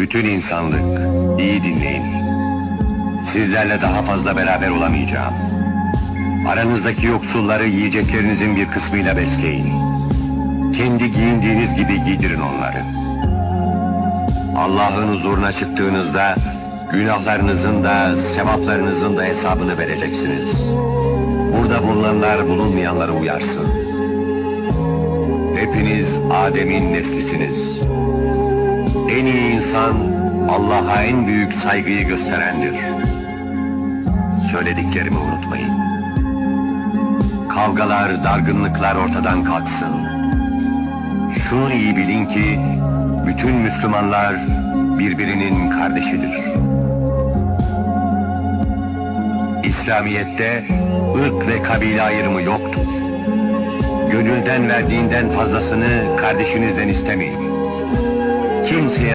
Bütün insanlık, iyi dinleyin. Sizlerle daha fazla beraber olamayacağım. Aranızdaki yoksulları yiyeceklerinizin bir kısmıyla besleyin. Kendi giyindiğiniz gibi giydirin onları. Allah'ın huzuruna çıktığınızda günahlarınızın da sevaplarınızın da hesabını vereceksiniz. Burada bulunanlar bulunmayanları uyarsın. Hepiniz Adem'in neslisiniz. En iyi insan Allah'a en büyük saygıyı gösterendir. Söylediklerimi unutmayın. Kavgalar, dargınlıklar ortadan kalksın. Şunu iyi bilin ki bütün Müslümanlar birbirinin kardeşidir. İslamiyet'te ırk ve kabile ayrımı yoktur. Gönülden verdiğinden fazlasını kardeşinizden istemeyin. Kimseye